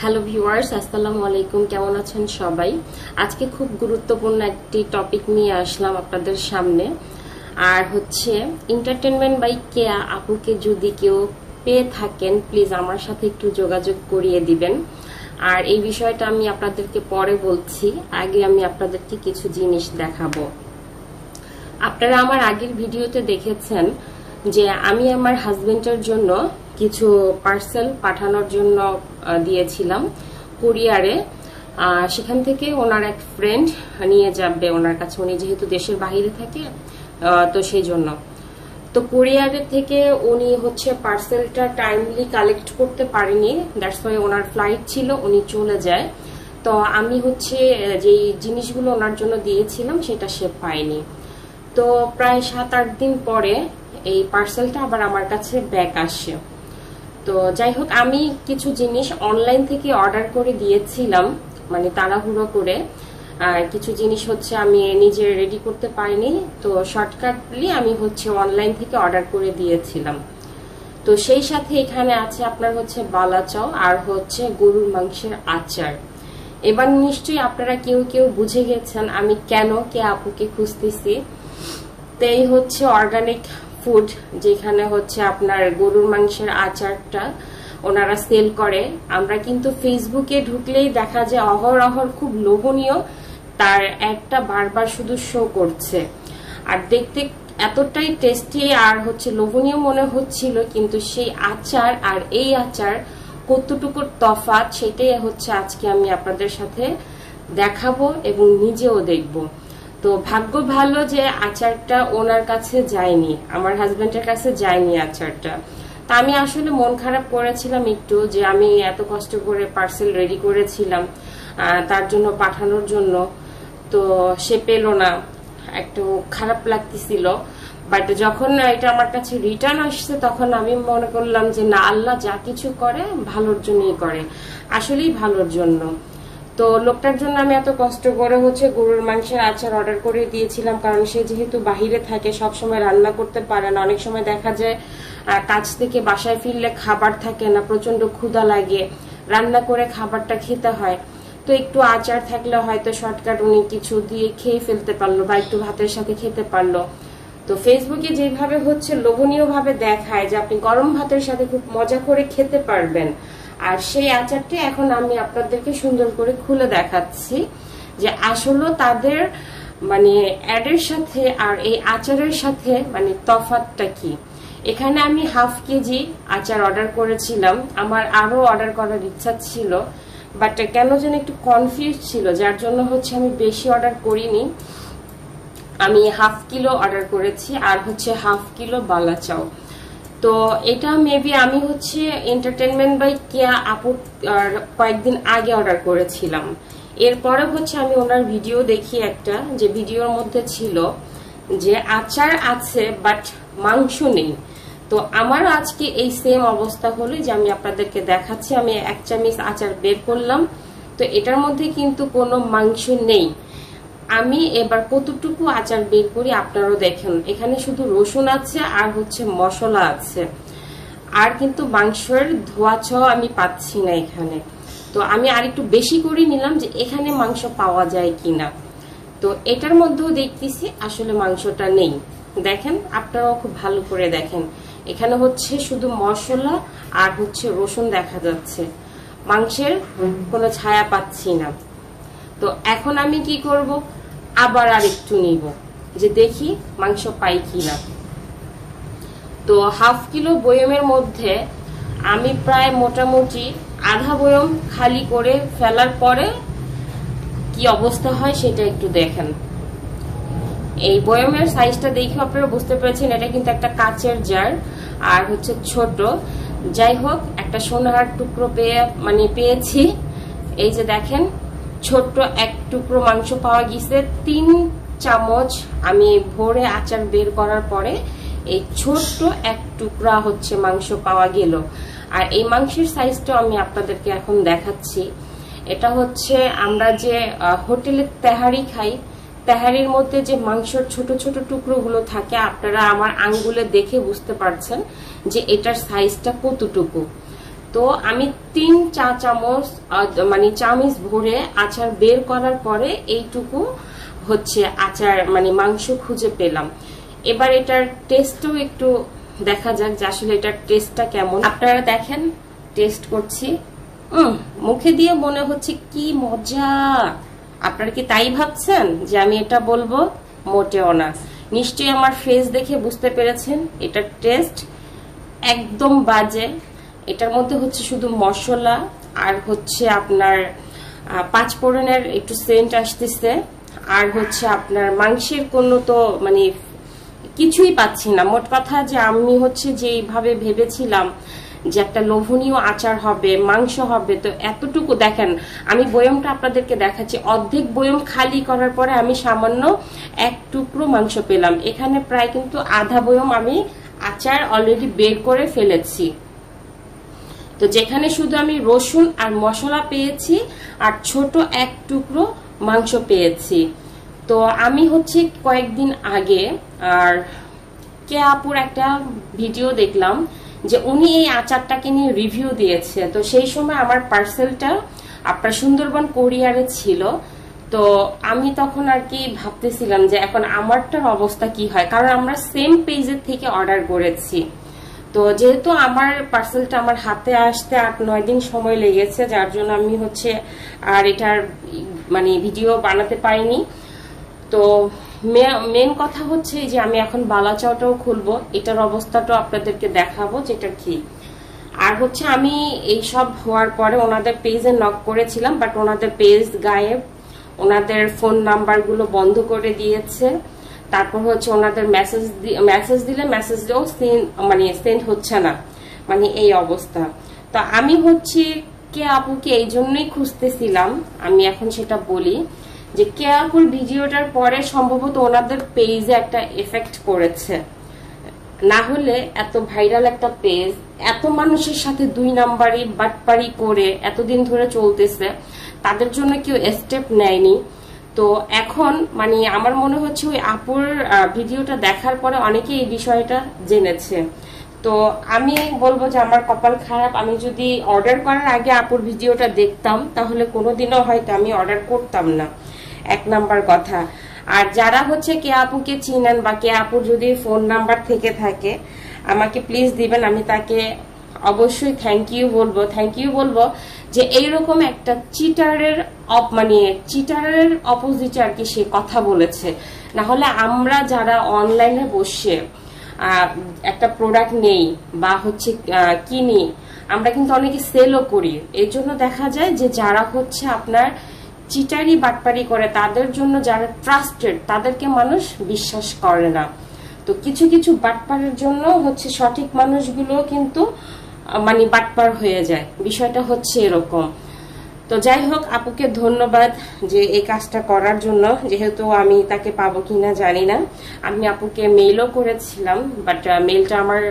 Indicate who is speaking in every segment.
Speaker 1: Hello viewers আসসালামু আলাইকুম, কেমন আছেন সবাই? আজকে খুব গুরুত্বপূর্ণ একটি টপিক নিয়ে আসলাম আপনাদের সামনে। আর হচ্ছে এন্টারটেনমেন্ট বাই কেয়া আপুকে যদি কেউ পেয়ে থাকেন প্লিজ আমার সাথে একটু যোগাযোগ করিয়ে দিবেন। আর এই বিষয়টা আমি আপনাদেরকে পরে বলছি, আগে আমি আপনাদেরকে কিছু জিনিস দেখাবো। আপনারা আমার আগের ভিডিওতে দেখেছেন যে আমি আমার হাজবেন্ডের জন্য কিছু পার্সেল পাঠানোর জন্য দিয়েছিলাম কুরিয়ারে। সেখান থেকে ওনার এক ফ্রেন্ড নিয়ে যাবে ওনার কাছে। উনি যেহেতু দেশের বাইরে থাকে তো সেই জন্য। তো কুরিয়ারের থেকে উনি হচ্ছে পার্সেলটা টাইমলি কালেক্ট করতে পারেনি। দ্যাটস ওয়াই ওনার ফ্লাইট ছিল, উনি চলে যায়। তো আমি হচ্ছে যেই জিনিসগুলো ওনার জন্য দিয়েছিলাম, সেটা সে পায়নি। তো প্রায় সাত আট দিন পরে এই পার্সেলটা আবার আমার কাছে ব্যাক আসে। তো যাই হোক, আমি কিছু জিনিস অনলাইন থেকে অর্ডার করে দিয়েছিলাম মানে তাড়াহুড়ো করে। আর কিছু জিনিস হচ্ছে আমি নিজে রেডি করতে পারিনি, তো শর্টকাটলি আমি হচ্ছে অনলাইন থেকে অর্ডার করে দিয়েছিলাম। তো সেই সাথে এখানে আছে আপনার হচ্ছে বালাচাও আর হচ্ছে গরুর মাংসের আচার। এবার নিশ্চয়ই আপনারা কেউ কেউ বুঝে গেছেন আমি কেন কে আপুকে খুঁজতেছি। তো এই হচ্ছে অর্গানিক ফুড যেখানে হচ্ছে আপনার গরুর মাংসের আচারটা ওনারা সেল করে। আমরা কিন্তু ফেসবুকে ঢুকলেই দেখা যায় অহরহর খুব লোভনীয়, তার একটা বারবার শুধু শো করছে। আর দেখতে এতটাই টেস্টি আর হচ্ছে লোভনীয় মনে হচ্ছিল, কিন্তু সেই আচার আর এই আচার কতটুকুর তফাৎ, সেটাই হচ্ছে আজকে আমি আপনাদের সাথে দেখাবো এবং নিজেও দেখব। তো ভাগ্য ভালো যে আচারটা ওনার কাছে যায়নি, আমার হাজবেন্ডের কাছে যায়নি আচারটা। তা আমি আসলে মন খারাপ করেছিলাম একটু যে আমি এত কষ্ট করে পার্সেল রেডি করেছিলাম তার জন্য পাঠানোর জন্য। তো সে পেল না, একটু খারাপ লাগতেছিল। বাট যখন এটা আমার কাছে রিটার্ন আসছে, তখন আমি মনে করলাম যে না, আল্লাহ যা কিছু করে ভালোর জন্যই করে। আসলেই ভালোর জন্য। তো লোকটার জন্য আমি এত কষ্ট করে হচ্ছে গরুর মাংসের আচার অর্ডার করে দিয়েছিলাম, কারণ সে যেহেতু বাহিরে থাকে সব সময় রান্না করতে পারে না। অনেক সময় দেখা যায় কাজ থেকে বাসায় ফিরলে খাবার থাকে না প্রচণ্ড ক্ষুধা লাগে। রান্না করে খাবারটা খেতে হয়। তো একটু আচার থাকলে হয়তো শর্টকাট উনি কিছু দিয়ে খেয়ে ফেলতে পারল বা একটু ভাতের সাথে খেতে পারল। তো ফেসবুকে যেভাবে হচ্ছে লোভনীয় ভাবে দেখায় যে আপনি গরম ভাতের সাথে খুব মজা করে খেতে পারবেন আর সেই আচারটি এখন আমি আপনাদেরকে সুন্দর করে খুলে দেখাচ্ছি যে আসলে তাদের মানে অ্যাডের সাথে আর এই আচারের সাথে মানে তফাতটা কি। এখানে আমি হাফ কেজি আচার অর্ডার করেছিলাম। আমার আরও অর্ডার করার ইচ্ছা ছিল, বাট কেন যেন একটু কনফিউজ ছিল, যার জন্য হচ্ছে আমি বেশি অর্ডার করিনি। আমি হাফ কিলো অর্ডার করেছি, আর হচ্ছে হাফ কিলো বালা চাও তো এটা মেবি আমি হচ্ছে এন্টারটেনমেন্ট বাই কেয়া আপু কয়েকদিন আগে অর্ডার করেছিলাম। এরপরে হচ্ছে আমি ওনার ভিডিও দেখি একটা, যে ভিডিওর মধ্যে ছিল যে আচার আছে বাট মাংস নেই। তো আমার আজকে এই সেম অবস্থা হলো যে আমি আপনাদেরকে দেখাচ্ছি, আমি এক চামিচ আচার বের করলাম। তো এটার মধ্যে কিন্তু কোনো মাংস নেই। আমি এবার কতটুকু আচার বের করি আপনারাও দেখেন। এখানে শুধু রসুন আছে আর হচ্ছে মশলা আছে। আর কিন্তু মাংসের ধোয়া ছোঁয়া আমি পাচ্ছি না এখানে। তো আমি আর একটু বেশি করে নিলাম যে এখানে মাংস পাওয়া যায় কিনা। তো এটার মধ্যেও দেখতেছি আসলে মাংসটা নেই। দেখেন, আপনারাও খুব ভালো করে দেখেন। এখানে হচ্ছে শুধু মশলা আর হচ্ছে রসুন দেখা যাচ্ছে। মাংসের কোনো ছায়া পাচ্ছি না। তো এখন আমি কি করব? আবার আর একটু নিব, যে দেখি মাংস পাই কি না তো হাফ কিলো বয়মের মধ্যে আমি প্রায় মোটামুটি আধা বয়ম খালি করে ফেলার পরে কি অবস্থা হয় সেটা একটু দেখেন। এই বয়মের সাইজটা দেখে আপনারা বুঝতে পেরেছেন, এটা কিন্তু একটা কাচের জার আর হচ্ছে ছোট। যাই হোক, একটা সোনার টুকরো পেয়ে মানে পেয়েছি। এই যে দেখেন ছোট্ট এক টুকরো মাংস পাওয়া গেছে। তিন চামচ আমি ভোরে আচার বের করার পরে এই ছোট্ট এক টুকরা হচ্ছে মাংস পাওয়া গেল। আর এই মাংসের সাইজটা আমি আপনাদেরকে এখন দেখাচ্ছি। এটা হচ্ছে আমরা যে আহ, হোটেলে তেহারি খাই তেহারির মধ্যে যে মাংসের ছোট ছোট টুকরোগুলো থাকে আপনারা আমার আঙ্গুলে দেখে বুঝতে পারছেন যে এটার সাইজটা কতটুকু। তো আমি তিন চা চামচ মানে চামচ ভরে আচার বের করার পরে এইটুকু হচ্ছে আচার মানে মাংস খুঁজে পেলাম। এবার এটার টেস্টও একটু দেখা যাক যে আসলে এটার টেস্টটা কেমন। আপনারা দেখেন টেস্ট করছি। মুখে দিয়ে মনে হচ্ছে কি মজা। আপনারা কি তাই ভাবছেন যে আমি এটা বলব? মোটেও না। নিশ্চয়ই আমার ফেস দেখে বুঝতে পেরেছেন, এটার টেস্ট একদম বাজে। এটার মধ্যে হচ্ছে শুধু মশলা আর হচ্ছে আপনার আহ, পাঁচ ফোড়নের একটু সেন্ট আসতেছে। আর হচ্ছে আপনার মাংসের কোনো তো মানে কিছুই পাচ্ছি না। মোট কথা যে আমি হচ্ছে যেইভাবে ভেবেছিলাম যে একটা লোভনীয় আচার হবে মাংস হবে তো এতটুকু দেখেন আমি বয়মটা আপনাদেরকে দেখাচ্ছি। অর্ধেক বয়ম খালি করার পরে আমি সামান্য এক টুকরো মাংস পেলাম। এখানে প্রায় কিন্তু আধা বয়ম আমি আচার অলরেডি বের করে ফেলেছি। তো যেখানে শুধু আমি রসুন আর মশলা পেয়েছি আর ছোট এক টুকরো মাংস পেয়েছি। তো আমি হচ্ছে কয়েকদিন আগে আর কে আপুর একটা ভিডিও দেখলাম যে উনি এই আচারটাকে নিয়ে রিভিউ দিয়েছে। তো সেই সময় আমার পার্সেলটা আপনার সুন্দরবন কোরিয়ারে ছিল। তো আমি তখন আর কি ভাবতেছিলাম যে এখন আমারটার অবস্থা কি হয়? কারণ আমরা সেম পেজের থেকে অর্ডার করেছি। তো যেহেতু আমার পার্সেলটা আমার হাতে আসতে আট, নয় দিন সময় লেগেছে, যার জন্য আমি হচ্ছে আর এটার মানে ভিডিও বানাতে পারিনি। তো মেন কথা হচ্ছে যে আমি এখন বালাচাওটাও খুলবো, এটার অবস্থাটাও আপনাদেরকে দেখাবো, যেটা কি। আর হচ্ছে আমি এই সব হওয়ার পরে ওনাদের পেজে নক করেছিলাম বাট ওনাদের পেজ গায়েব, ওনাদের ফোন নাম্বারগুলো বন্ধ করে দিয়েছে। তারপর হচ্ছে ওনাদের মেসেজ মেসেজ দিলে মেসেজ দিলেও মানে সেন্ড হচ্ছে না মানে এই অবস্থা। তো আমি হচ্ছে কে আপুকে এই জন্যই খুঁজতেছিলাম, আমি এখন সেটা বলি যে কে আপুর ভিডিওটার পরে সম্ভবত ওনাদের পেজে একটা এফেক্ট করেছে। না হলে এত ভাইরাল একটা পেজ এত মানুষের সাথে দুই নাম্বারই বাটপারি করে এতদিন ধরে চলতেছে, তাদের জন্য কেউ স্টেপ নেয়নি। তো এখন মানে আমার মনে হচ্ছে ওই আপুর ভিডিওটা দেখার পরে অনেকে এই বিষয়টা জেনেছে। তো আমি বলব যে আমার কপাল খারাপ। আমি যদি অর্ডার করার আগে আপুর ভিডিওটা দেখতাম, তাহলে কোনোদিনও হয়তো আমি অর্ডার করতাম না। এক নাম্বার কথা। আর যারা হচ্ছে কে আপুকে চিনেন বা কে আপুর যদি ফোন নাম্বার থেকে থাকে, আমাকে প্লিজ দিবেন। আমি তাকে অবশ্যই থ্যাংক ইউ বলব। থ্যাংক ইউ বলব যে এইরকম একটা চিটারের মানে চিটারের অপোজিটে আর কি সে কথা বলেছে। না হলে আমরা যারা অনলাইনে বসে একটা প্রোডাক্ট নেই বা হচ্ছে কিনি, আমরা কিন্তু অনেকে সেলও করি। এর জন্য দেখা যায় যে যারা হচ্ছে আপনার চিটারি বাটপারি করে, তাদের জন্য যারা ট্রাস্টেড তাদেরকে মানুষ বিশ্বাস করে না। তো কিছু কিছু বাটপারের জন্য হচ্ছে সঠিক মানুষগুলো কিন্তু মানে বাটপার হয়ে যায়। বিষয়টা হচ্ছে এরকম। তো যাই হোক, আপুকে ধন্যবাদ যে এই কাজটা করার জন্য। যেহেতু আমি তাকে পাবো কিনা জানি না। আমি আপুকে মেইলও করেছিলাম বাট মেইলটা আমার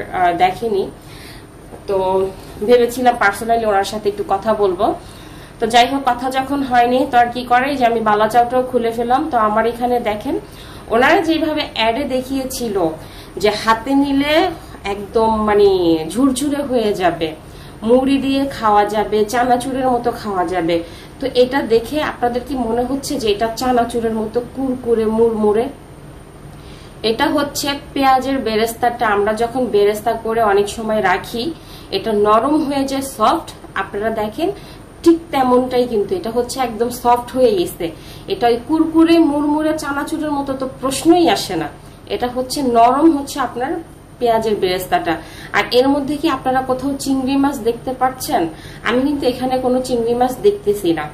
Speaker 1: দেখেনি। তো ভেবেছিলাম পার্সোনালি ওনার সাথে একটু কথা বলব। তো যাই হোক, কথা যখন হয়নি, তো আর কি করে যে আমি বালাচাওটাও খুলে ফেলাম তো আমার এখানে দেখেন, ওনারা যেভাবে অ্যাডে দেখিয়েছিল যে হাতে নিলে একদম মানে ঝুরঝুরে হয়ে যাবে। মুড়ি দিয়ে খাওয়া যাবে, চানাচুরের মতো খাওয়া যাবে। তো এটা দেখে আপনাদের কি মনে হচ্ছে যে এটা চানাচুরের মতো কুরকুরে, মুড়মুড়ে? এটা হচ্ছে পেঁয়াজের বেরেস্তাটা। আমরা যখন বেরেস্তা করে অনেক সময় রাখি, এটা নরম হয়ে যায়, সফট। আপনারা দেখেন, ঠিক তেমনটাই কিন্তু এটা হচ্ছে একদম সফট হয়ে গেছে। এটা ওই কুরকুরে, মুড়মুড়ে, চানাচুরের মতো তো প্রশ্নই আসে না। এটা হচ্ছে নরম হচ্ছে আপনার পেঁয়াজের বেরেস্তাটা। আর এর মধ্যে কি আপনারা কোথাও চিংড়ি মাছ দেখতে পাচ্ছেন? আমি কিন্তু এখানে কোনো চিংড়ি মাছ দেখতেছি না।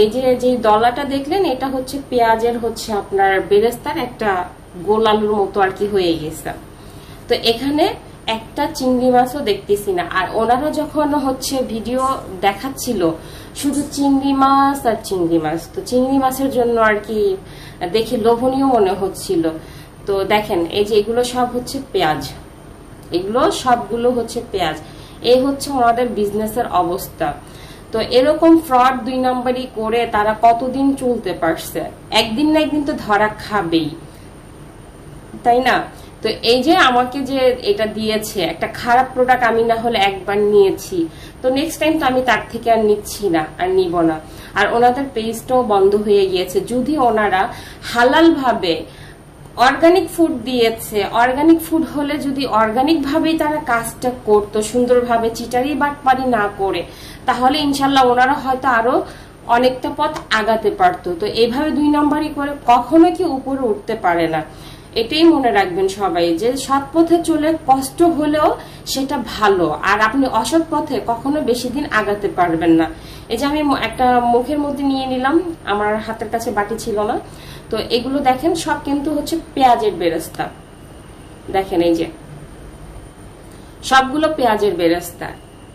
Speaker 1: এই যে যে দলাটা দেখলেন, এটা হচ্ছে পেঁয়াজের হচ্ছে আপনার বেরেস্তার একটা গোল আলুর মতো আর কি হয়ে গেছে। তো এখানে একটা চিংড়ি মাছও দেখতেছি না। আর ওনারা যখন হচ্ছে ভিডিও দেখাচ্ছিল, শুধু চিংড়ি মাছ আর চিংড়ি মাছ, তো চিংড়ি মাছের জন্য আর কি দেখে লোভনীয় মনে হচ্ছিল। তো দেখেন, এই যে এগুলো সব হচ্ছে পেঁয়াজ। এগুলো সবগুলো হচ্ছে পেঁয়াজ। এই হচ্ছে ওনাদের বিজনেসের অবস্থা। তো এরকম ফ্রড দুই নম্বরই করে তারা কতদিন চলতে পারছে? একদিন না একদিন তো ধরা খাবেই। তাই না? তো এই যে আমাকে যে এটা দিয়েছে, একটা খারাপ প্রোডাক্ট আমি না হলে একবার নিয়েছি। তো নেক্সট টাইম তো আমি তার থেকে আর নিচ্ছি না, আর নিব না। আর ওনাদের পেজটাও বন্ধ হয়ে গিয়েছে। যদি ওনারা হালাল ভাবে অর্গানিক ফুড দিয়েছে। অর্গানিক ফুড হলে যদি অর্গানিক ভাবেই তারা কাজটা করতো, সুন্দরভাবে চিটারি বাটপারি না করে, তাহলে ইনশাল্লাহ ওনারা হয়তো আরও অনেকটা পথ আগাতে পারতো। তো এইভাবে দুই নম্বরই করে কখনো কি উপরে উঠতে পারে না। এটাই মনে রাখবেন সবাই যে সৎ পথে চলে কষ্ট হলেও সেটা ভালো, আর আপনি অসৎ পথে কখনো বেশি দিন আগাতে পারবেন না। এই যে আমি একটা মুখের মধ্যে নিয়ে নিলাম, আমার হাতের কাছে বাটি ছিল না। তো এগুলো দেখেন, সব কিন্তু হচ্ছে পেঁয়াজের বেরেস্তা। দেখেন এই যে। সবগুলো পেঁয়াজের বেরেস্তা।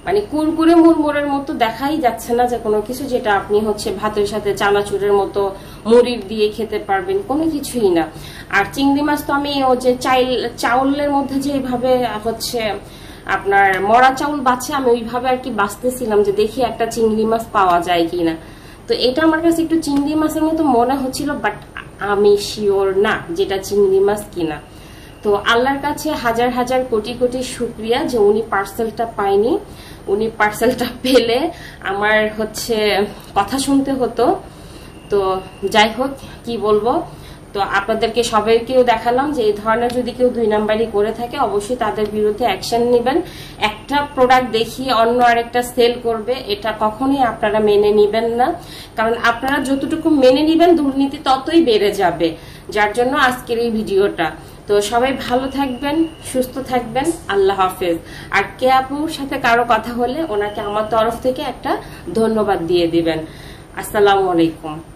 Speaker 1: মানে কুরকুরে মুরমুরের মতো দেখাই যাচ্ছে না যে কোনো কিছু, যেটা আপনি হচ্ছে ভাতের সাথে চানাচুরের মতো মুড়ির দিয়ে খেতে পারবেন, কোনো কিছুই না। আর চিংড়ি মাছ তো আমি ও যে চাইল, চাউলের মধ্যে যে এইভাবে হচ্ছে আপনার মরা চাউল বাছে, আমি ওইভাবে আর কি বাঁচতেছিলাম যে দেখি একটা চিংড়ি মাছ পাওয়া যায় কিনা। তো এটা আমার কাছে একটু চিংড়ি মাছের মতো মনে হচ্ছিল বাট আমি শিওর না যেটা চিংড়ি মাছ কিনা। তো আল্লাহর কাছে হাজার হাজার কোটি কোটি শুক্রিয়া যে উনি পার্সেলটা পায়নি। উনি পার্সেলটা পেলে আমার হচ্ছে কথা শুনতে হতো। তো যাই হোক, কি বলব? তো আপনাদেরকে সবাইকেও দেখালাম যে এই ধরনের যদি কেউ দুই নাম্বারই করে থাকে, অবশ্যই তাদের বিরুদ্ধে অ্যাকশন নেবেন। একটা প্রোডাক্ট দেখিয়ে অন্য আরেকটা সেল করবে, এটা কখনোই আপনারা মেনে নিবেন না। কারণ আপনারা যতটুকু মেনে নিবেন, দুর্নীতি ততই বেড়ে যাবে। যার জন্য আজকের এই ভিডিওটা। তো সবাই ভালো থাকবেন, সুস্থ থাকবেন, আল্লাহ হাফেজ। আর কে আপুর সাথে কারও কথা হলে ওনাকে আমার তরফ থেকে একটা ধন্যবাদ দিয়ে দিবেন। আসসালামু আলাইকুম।